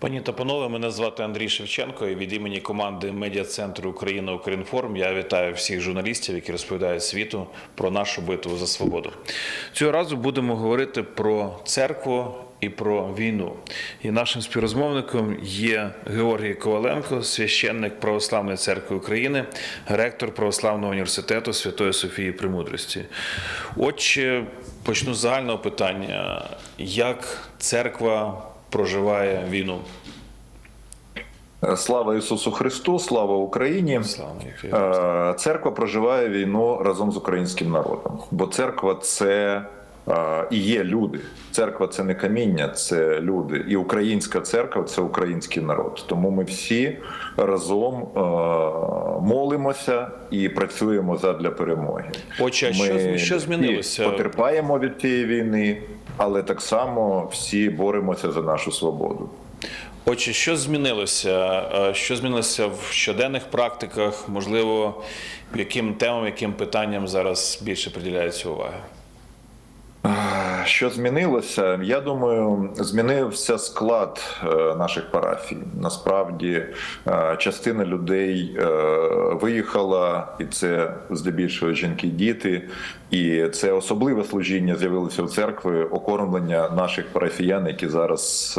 Пані та панове, мене звати Андрій Шевченко. І від імені команди медіа центру Україна Укрінформ я вітаю всіх журналістів, які розповідають світу про нашу битву за свободу. Цього разу будемо говорити про церкву і про війну. І нашим співрозмовником є Георгій Коваленко, священник Православної церкви України, ректор Православного університету Святої Софії Премудрості. Отже, почну з загального питання: як церква проживає війну? Слава Ісусу Христу, слава Україні. Е, Церква проживає війну разом з українським народом, бо церква це і є люди. Церква це не каміння, це люди. І українська церква це український народ. Тому ми всі разом молимося і працюємо задля перемоги. Отже, а що, Ми що змінилося? потерпаємо від цієї війни, але так само всі боремося за нашу свободу. Отже, що змінилося? Що змінилося в щоденних практиках? Можливо, яким темам, яким питанням зараз більше приділяється уваги? Що змінилося? Я думаю, змінився склад е, наших парафій. Насправді, е, частина людей е, виїхала, і це здебільшого жінки, діти. І це особливе служіння з'явилося в церкві, окормлення наших парафіян, які зараз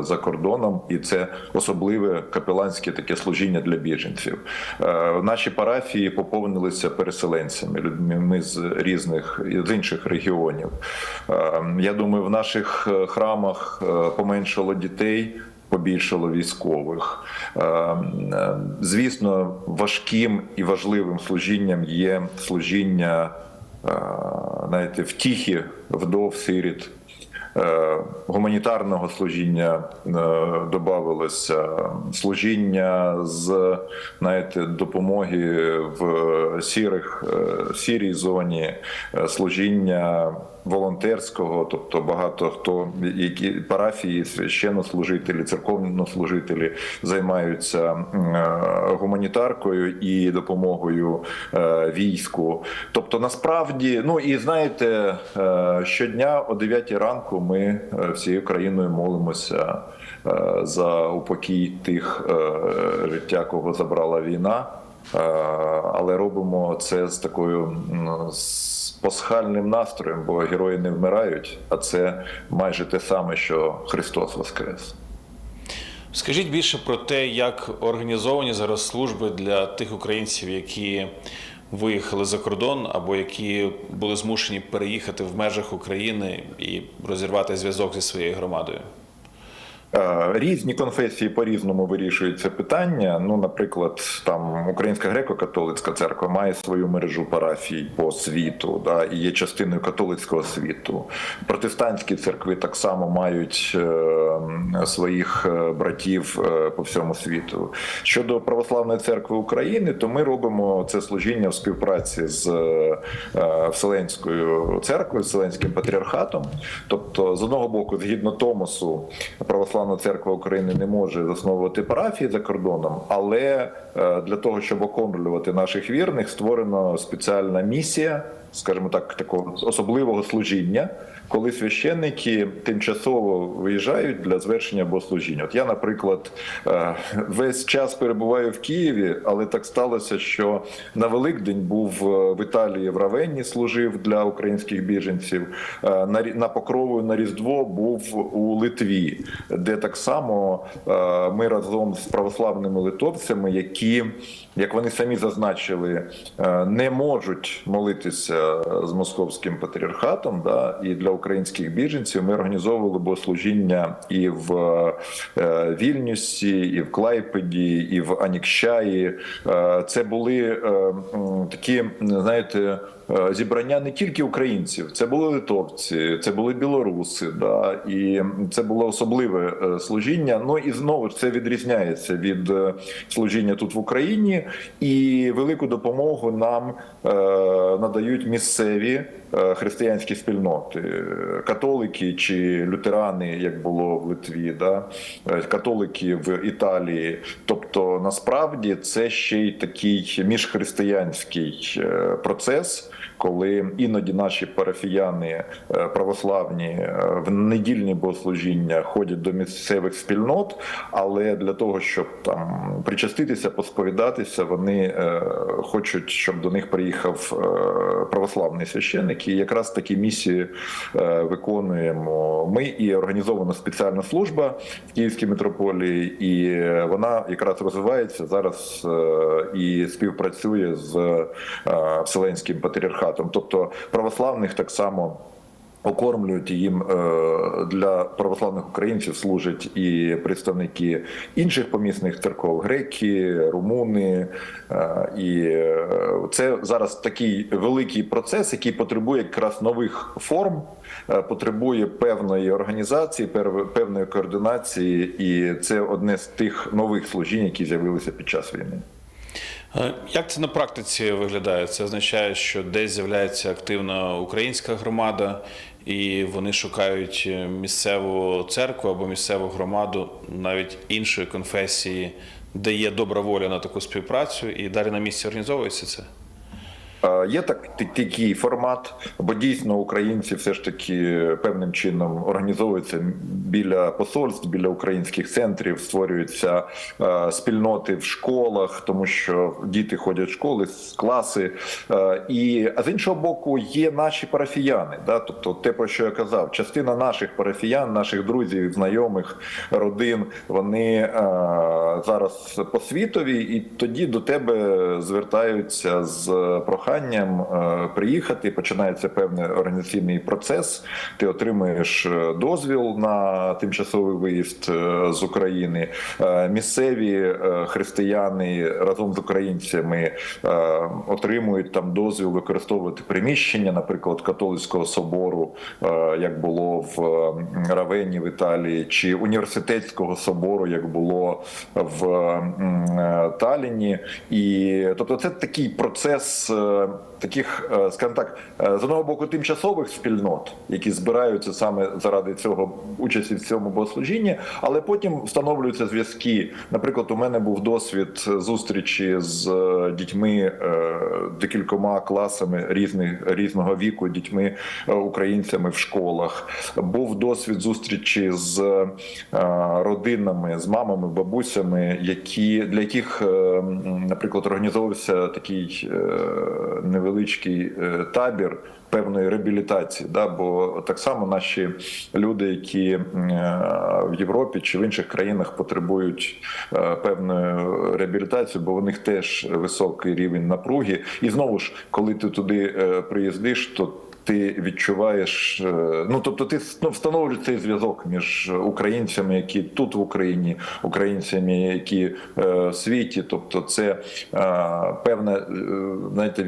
за кордоном, і це особливе капеланське таке служіння для біженців. Наші парафії поповнилися переселенцями, людьми з різних з інших регіонів. Е, Я думаю, в наших е, храмах е, поменшало дітей. Побільшало військових. Е, е, Звісно, важким і важливим служінням є служіння знаєте, втіхи вдов сиріт. Гуманітарного служіння додавалося, служіння з знаєте, допомоги в сірих сірій зоні, служіння волонтерського, тобто багато хто які парафії, священнослужителі, церковнослужителі займаються е, гуманітаркою і допомогою е, війську. Тобто, насправді, ну і знаєте, е, щодня о 9 ранку ми всією країною молимося за упокій тих життя, кого забрала війна. Е, Але робимо це з такою з пасхальним настроєм, бо герої не вмирають, а це майже те саме, що Христос Воскрес. Скажіть більше про те, як організовані зараз служби для тих українців, які виїхали за кордон або які були змушені переїхати в межах України і розірвати зв'язок зі своєю громадою. Е, Різні конфесії по-різному вирішують це питання. Ну, наприклад, там Українська греко-католицька церква має свою мережу парафій по світу, да, і є частиною католицького світу. Протестантські церкви так само мають е, своїх е, братів е, по всьому світу. Щодо православної церкви України, то ми робимо це служіння в співпраці з е, Вселенською церквою, Вселенським патріархатом. Тобто, з одного боку, згідно Томосу, православна церква України не може засновувати парафії за кордоном, але е, для того, щоб окомлювати наших вірних, створена спеціальна місія, скажімо так, такого особливого служіння, коли священники тимчасово виїжджають для звершення богослужіння. От я, наприклад, е, весь час перебуваю в Києві, але так сталося, що на Великдень був е, в Італії в Равенні, служив для українських біженців. Е, На покрову на Різдво був у Литві, де так само ми разом з православними литовцями, які, як вони самі зазначили, не можуть молитися з московським патріархатом, да, і для українських біженців ми організовували богослужіння і в е, Вільнюсі, і в Клайпеді, і в Анікщаї. Е, Це були е, такі, знаєте, зібрання не тільки українців, це були литовці, це були білоруси, да, і це було особливе служіння. Ну і знову ж це відрізняється від служіння тут в Україні, і велику допомогу нам е, надають місцеві християнські спільноти, католики чи лютерани, як було в Литві, да? е, католики в Італії. Тобто, насправді це ще й такий міжхристиянський е, процес. Коли іноді наші парафіяни е, православні в недільні богослужіння ходять до місцевих спільнот, але для того, щоб там причаститися, посповідатися, вони хочуть, щоб до них приїхав православний священник. І якраз такі місії виконуємо ми і організована спеціальна служба в Київській митрополії, і вона якраз розвивається зараз е, і співпрацює з е, Вселенським патріархатом. Тобто православних так само. Окормлюють їм е, для православних українців служать і представники інших помісних церков, греки, румуни. Е, І е, це зараз такий великий процес, який потребує якраз нових форм, потребує певної організації, певної координації, і це одне з тих нових служінь, які з'явилися під час війни. Е, Як це на практиці виглядає? Це означає, що десь з'являється активна українська громада, і вони шукають е, місцеву церкву або місцеву громаду навіть іншої конфесії, де є добра воля на таку співпрацю, і далі на місці організовується це. Е, Є так такий формат, бо дійсно українці все ж таки певним чином організовуються біля посольств, біля українських центрів, створюються е, спільноти в школах, тому що діти ходять в школи, класи. Е, І а з іншого боку, є наші парафіяни. Да? Тобто, те про що я казав, частина наших парафіян, наших друзів, знайомих, родин, вони е, зараз по світові, і тоді до тебе звертаються з проханням приїхати. Починається певний організаційний процес. Ти отримуєш дозвіл на тимчасовий виїзд е, з України. Е, Місцеві е, християни разом з українцями отримують там дозвіл використовувати приміщення, наприклад, католицького собору, як було в м, Равенні в Італії, чи університетського собору, як було в е, І тобто, це такий процес таких, скажімо так, з одного боку, тимчасових спільнот, які збираються саме заради цього участі в цьому богослужінні, але потім встановлюються зв'язки. Наприклад, у мене був досвід зустрічі з е, дітьми е, декількома класами різних різного віку, дітьми е, українцями в школах. Був досвід зустрічі з родинами, з мамами, бабусями, які для яких, наприклад, організовувався такий невеличкий табір. Певної реабілітації, да, бо так само наші люди, які е, в Європі чи в інших країнах потребують е, певної реабілітації, бо у них теж високий рівень напруги. І знову ж, коли ти туди е, приїздиш, то ти відчуваєш, ну тобто, ти ну, встановлюєш цей зв'язок між українцями, які тут в Україні, українцями, які е, в світі. Тобто, це е, певне, знаєте,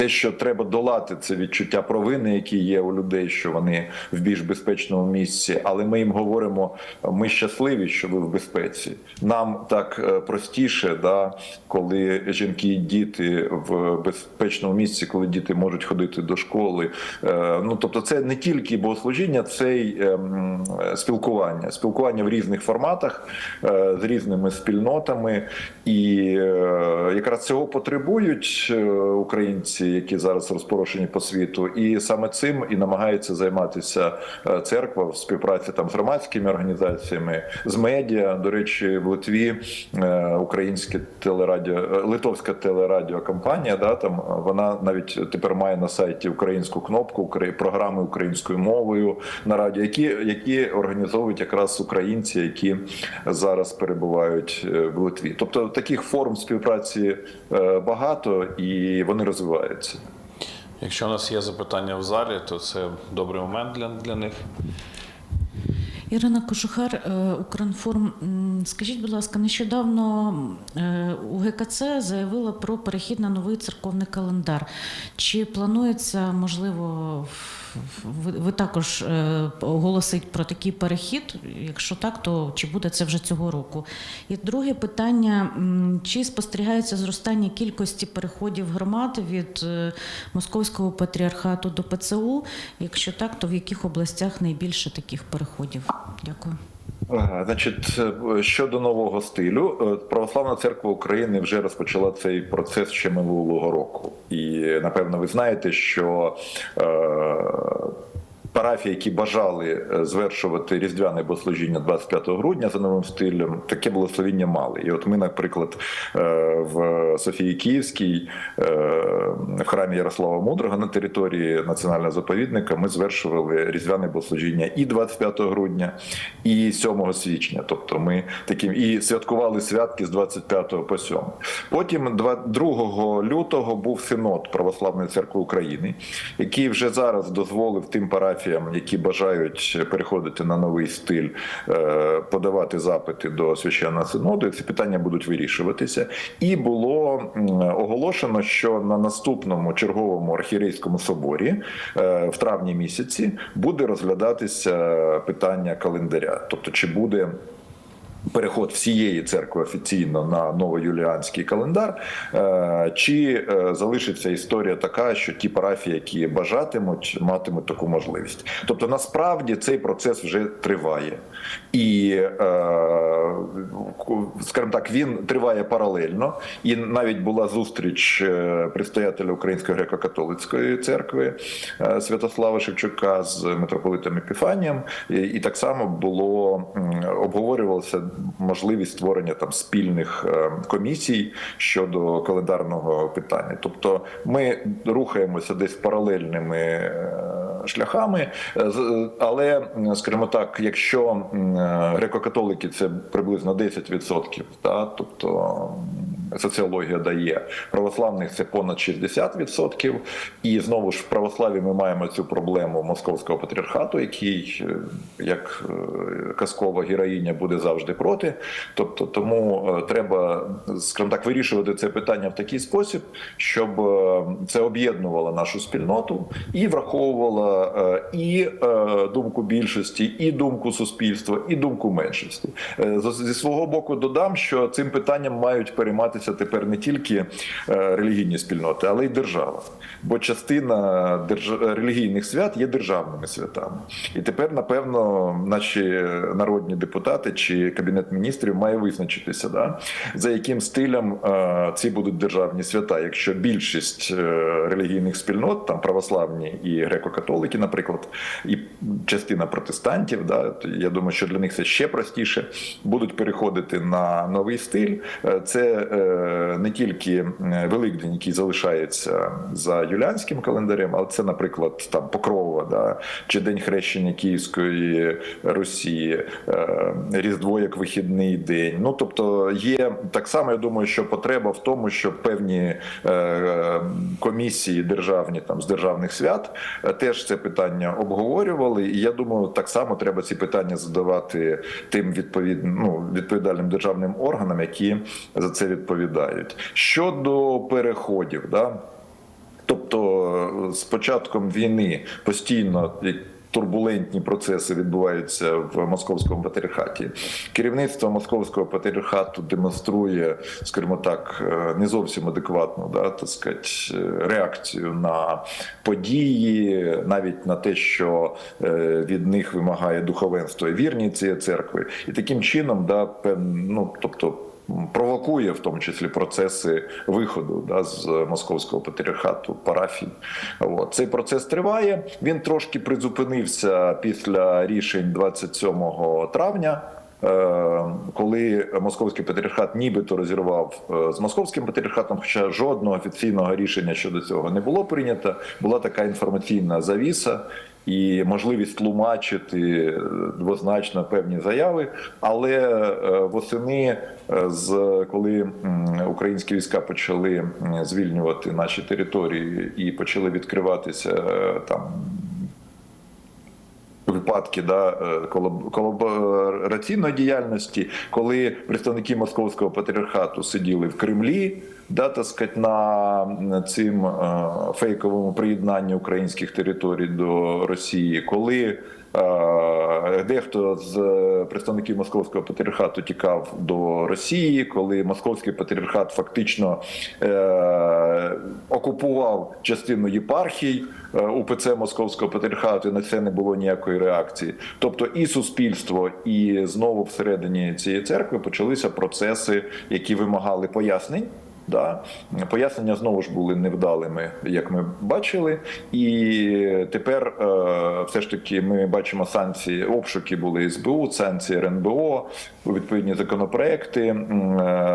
те, що треба долати, це відчуття провини, які є у людей, що вони в більш безпечному місці. Але ми їм говоримо: ми щасливі, що ви в безпеці. Нам так е, простіше, да, коли жінки і діти в безпечному місці, коли діти можуть ходити до школи. Е, Ну тобто, це не тільки богослужіння, це й ем, спілкування, спілкування в різних форматах е, з різними спільнотами, і якраз цього потребують українці, які зараз розпорошені по світу, і саме цим і намагається займатися е, церква в співпраці там з громадськими організаціями, з медіа. До речі, в Литві е, українське телерадіо, е, литовська телерадіокомпанія, да там вона навіть тепер має на сайті українську кнопку, програми українською мовою на радіо, які, які організовують якраз українці, які зараз перебувають в Литві. Тобто таких форм співпраці багато і вони розвиваються. Якщо у нас є запитання в залі, то це добрий момент для, для них. Ірина Кожухар, Укранформ. Укрінформ. Скажіть, будь ласка, нещодавно у УГКЦ заявила про перехід на новий церковний календар. Чи планується, можливо, в- ви, ви також е, оголосить про такий перехід? Якщо так, то чи буде це вже цього року? І друге питання: чи спостерігається зростання кількості переходів громад від е, Московського патріархату до ПЦУ? Якщо так, то в яких областях найбільше таких переходів? Дякую. Значить, е, щодо нового стилю, е, Православна церква України вже розпочала цей процес ще минулого року. І напевно ви знаєте, що е, парафії, які бажали е, звершувати різдвяне богослужіння 25 грудня за новим стилем, таке благословіння мали. І от ми, наприклад, е, в Софії Київській, е, в храмі Ярослава Мудрого на території національного заповідника, ми звершували різдвяне богослужіння і 25 грудня, і 7 січня. Тобто ми таким і святкували святки з 25 по 7. Потім 2 лютого був синод Православної церкви України, який вже зараз дозволив тим парафіям, які бажають переходити на новий стиль, е, подавати запити до священного синоду. Ці питання будуть вирішуватися. І було оголошено, що на наступному черговому архірейському соборі е, в травні місяці буде розглядатися питання календаря, тобто чи буде переход всієї церкви офіційно на новоюліанський календар, е, чи е, залишиться історія така, що ті парафії, які бажатимуть, матимуть таку можливість. Тобто, насправді цей процес вже триває, і е, скажімо так, він триває паралельно. І навіть була зустріч предстоятеля Української греко-католицької церкви Святослава Шевчука з митрополитом Епіфанієм, і так само було обговорювалося можливість створення там спільних е, комісій щодо календарного питання. Тобто, ми рухаємося десь паралельними е, шляхами, Е, але скажімо так, якщо греко-католики це приблизно 10%, та, тобто соціологія дає православних це понад 60%, і знову ж в православі ми маємо цю проблему московського патріархату, який е, як е, казкова героїня буде завжди проти. Тобто, тому е, треба, скажімо так, вирішувати це питання в такий спосіб, щоб це об'єднувало нашу спільноту і враховувало і думку більшості, і думку суспільства, і думку меншості. Зі свого боку додам, що цим питанням мають перейматися тепер не тільки е, релігійні спільноти, але й держава. Бо частина держ... релігійних свят є державними святами. І тепер, напевно, наші народні депутати чи кабінет міністрів має визначитися, да, за яким стилем е, ці будуть державні свята. Якщо більшість е, релігійних спільнот, там православні і греко-католики, наприклад, і частина протестантів, да, я думаю, що для них це ще простіше, будуть переходити на новий стиль. Це не тільки е, Великдень, який залишається за юліанським календарем, але це, наприклад, там Покрова, да, чи День хрещення Київської Росії, е, Різдво як вихідний день. Ну тобто є так само, я думаю, що потреба в тому, щоб певні е, комісії державні там з державних свят теж це питання обговорювали. І я думаю, так само треба ці питання задавати тим відповідним ну, відповідальним державним органам, які за це відповідають. Щодо переходів, да. Тобто з початком війни постійно турбулентні процеси відбуваються в московському патріархаті. Керівництво московського патріархату демонструє, скажімо так, е, не зовсім адекватну да, так сказати, е, реакцію на події, навіть на те, що е, від них вимагає духовенство і вірні цієї церкви, і таким чином, да, певн, ну тобто провокує в тому числі процеси виходу да, з московського патріархату парафій. От. Цей процес триває. Він трошки призупинився після рішень 27 травня. Е, Коли московський патріархат нібито розірвав е, з московським патріархатом, хоча жодного офіційного рішення щодо цього не було прийнято, була така інформаційна завіса, і можливість тлумачити е, двозначно певні заяви. Але восени, коли українські війська почали звільнювати наші території і почали відкриватися там. Випадки да, е, колабораційної діяльності, коли представники московського патріархату сиділи в Кремлі, да, так сказать, на цим е, фейковому приєднанні українських територій до Росії, коли дехто з е, представників московського патріархату тікав до Росії, коли московський патріархат фактично е, окупував частину єпархій е, УПЦ Московського патріархату, і на це не було ніякої реакції. Тобто і суспільство, і знову всередині цієї церкви почалися процеси, які вимагали пояснень. Да. Пояснення знову ж були невдалими, як ми бачили. І тепер е, все ж таки ми бачимо санкції, обшуки були СБУ, санкції РНБО, відповідні законопроекти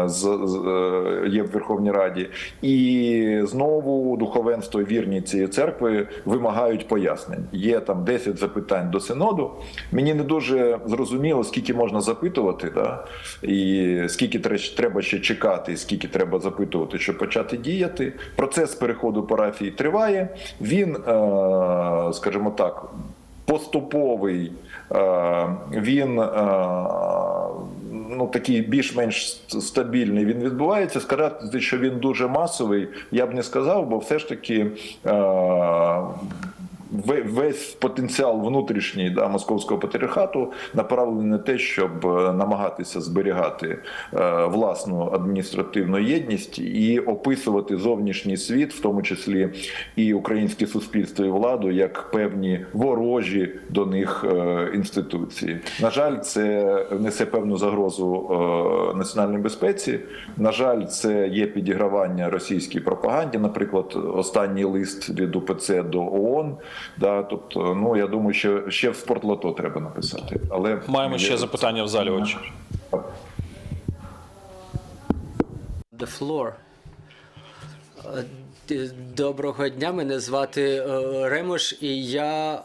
з, е, є в Верховній Раді. І знову духовенство вірні цієї церкви вимагають пояснень. Є там 10 запитань до синоду. Мені не дуже зрозуміло, скільки можна запитувати, да? і скільки треба ще чекати, і скільки треба запитувати, щоб почати діяти. Процес переходу парафії триває. Він, е, скажімо так, поступовий. е, Він е, ну такий більш-менш стабільний. Він відбувається. Сказати, що він дуже масовий, я б не сказав, бо все ж таки. Весь потенціал внутрішній да, московського патріархату направлений на те, щоб е, намагатися зберігати е, власну адміністративну єдність і описувати зовнішній світ, в тому числі і українське суспільство і владу, як певні ворожі до них е, інституції. На жаль, це несе певну загрозу е, національній безпеці. На жаль, це є підігравання російській пропаганді. Наприклад, останній лист від УПЦ до ООН. Да, тобто, ну я думаю, що ще в спортлото треба написати. Але Маємо ще запитання в залі. Отже. The floor. Е, Доброго дня, мене звати е, Ремуш, і я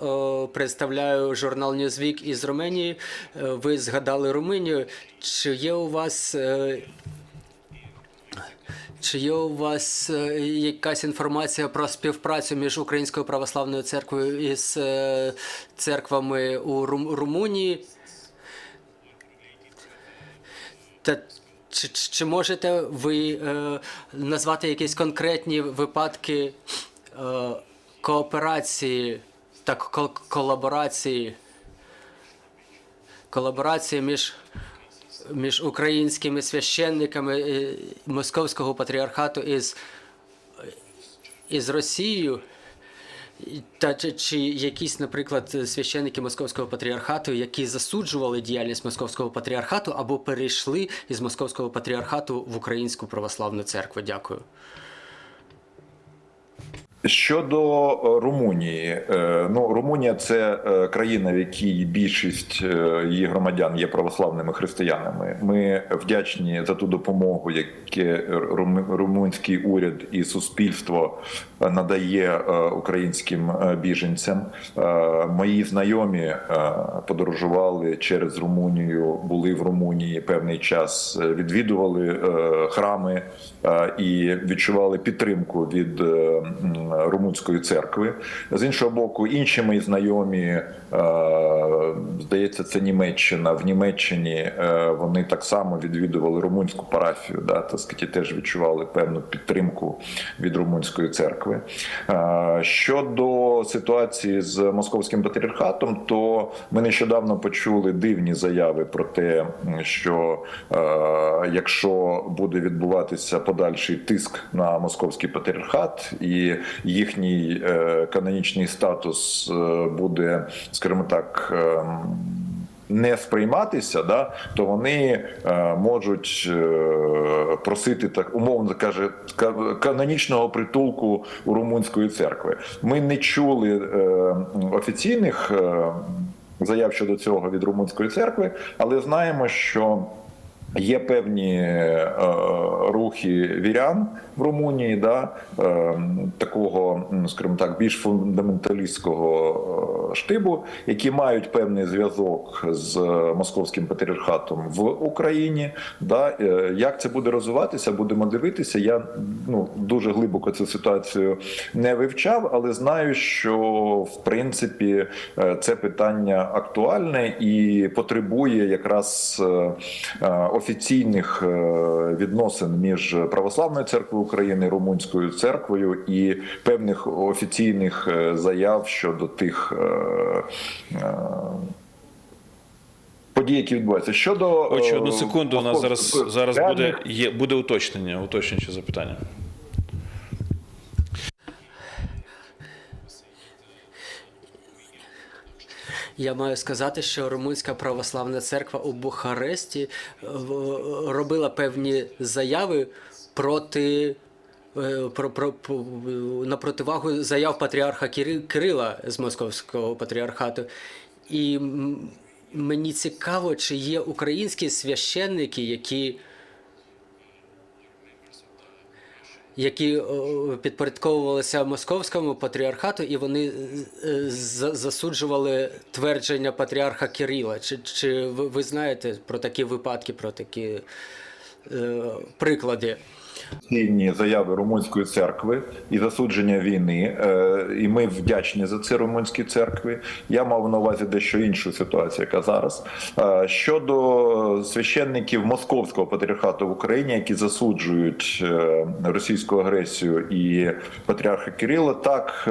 представляю журнал Newsweek із Руменії. Ви згадали Румунію. Чи є у вас. Чи є у вас е, якась інформація про співпрацю між Українською православною церквою і е, церквами у Рум- Румунії? Та чи чи можете ви е, назвати якісь конкретні випадки е, кооперації та кол- колаборації, колаборації між, між українськими священниками е, Московського патріархату із, із Росією? Та чи якісь, наприклад, священники Московського патріархату, які засуджували діяльність Московського патріархату або перейшли із Московського патріархату в Українську православну церкву? Дякую. Щодо е, Румунії, е, ну Румунія це е, країна, в якій більшість її громадян є православними християнами. Ми вдячні за ту допомогу, яке рум- румунський уряд і суспільство надає українським біженцям. Мої знайомі подорожували через Румунію, були в Румунії певний час, відвідували храми і відчували підтримку від румунської церкви. З іншого боку, інші мої знайомі, е, здається, це Німеччина. В Німеччині е, вони так само відвідували румунську парафію, да, так сказати, теж відчували певну підтримку від румунської церкви. Е, Щодо ситуації з московським патріархатом, то ми нещодавно почули дивні заяви про те, що якщо буде відбуватися подальший тиск на московський патріархат і їхній е, канонічний статус е, буде, скажімо так. ем, не сприйматися, да, то вони е, можуть е, просити так умовно каже ка- канонічного притулку у румунської церкви. Ми не чули е, офіційних е, заяв щодо цього від румунської церкви, але знаємо, що Є певні е, рухи вірян в Румунії, да, е, такого, скажімо так, більш фундаменталістського е, штибу, які мають певний зв'язок з московським патріархатом в Україні. Да. Е, Як це буде розвиватися, будемо дивитися. Я ну, дуже глибоко цю ситуацію не вивчав, але знаю, що в принципі е, це питання актуальне і потребує якраз е, е, офіційних е, відносин між православною церквою України, румунською церквою і певних офіційних е, заяв щодо тих. е, Подій, які відбуваються щодо е, одну секунду. У нас зараз зараз буде є буде уточнення, уточнююче запитання. Я маю сказати, що Румунська православна церква у Бухаресті е, робила певні заяви проти. е, Про, про, на противагу заяв патріарха Кири- Кирила з Московського патріархату. І мені цікаво, чи є українські священники, які які підпорядковувалися московському патріархату, і вони е, за- засуджували твердження патріарха Кирила. Чи, чи ви знаєте про такі випадки, про такі е, приклади? Офіційні заяви румунської церкви і засудження війни, е, і ми вдячні за це румунській церкві. Я мав на увазі дещо іншу ситуацію, яка зараз Е, щодо священників московського патріархату в Україні, які засуджують е, російську агресію і патріарха Кирила, так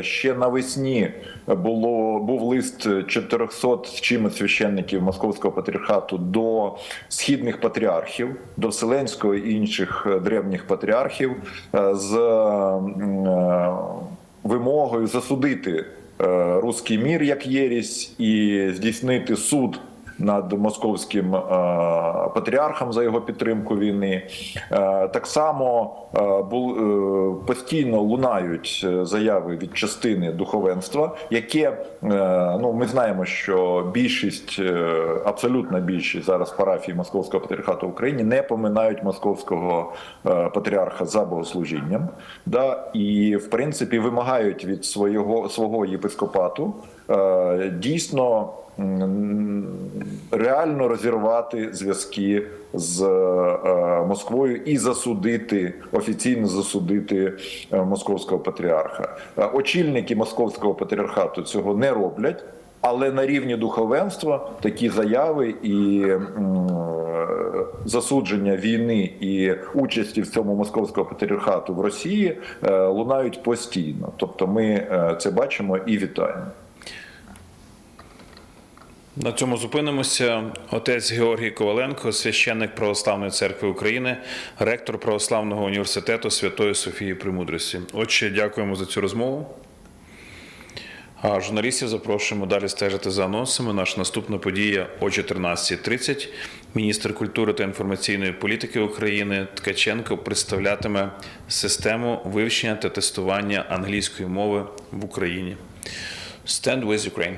ще навесні було був лист 400 з чимось священників московського патріархату до східних патріархів, до Вселенського і інших древніх патріархів е, з е, вимогою засудити е, руський мір як єрість і здійснити суд. Над московським е, патріархом за його підтримку війни. Е, так само е, постійно лунають заяви від частини духовенства, яке ну ми знаємо, що більшість, абсолютна більшість зараз парафій московського патріархату в Україні не поминають московського патріарха за богослужінням, да і в принципі вимагають від свого свого єпископату дійсно реально розірвати зв'язки з е, Москвою і засудити офіційно засудити е, московського патріарха. Е, Очільники московського патріархату цього не роблять. Але на рівні духовенства такі заяви і засудження війни і участі в цьому московського патріархату в Росії лунають постійно. Тобто, ми це бачимо і вітаємо. На цьому зупинимося. Отець Георгій Коваленко, священник Православної церкви України, ректор Православного університету Святої Софії Примудрості. Отже, дякуємо за цю розмову. А журналістів запрошуємо далі стежити за анонсами. Наша наступна подія о 14.30. Міністр культури та інформаційної політики України Ткаченко представлятиме систему вивчення та тестування англійської мови в Україні. Stand with Ukraine!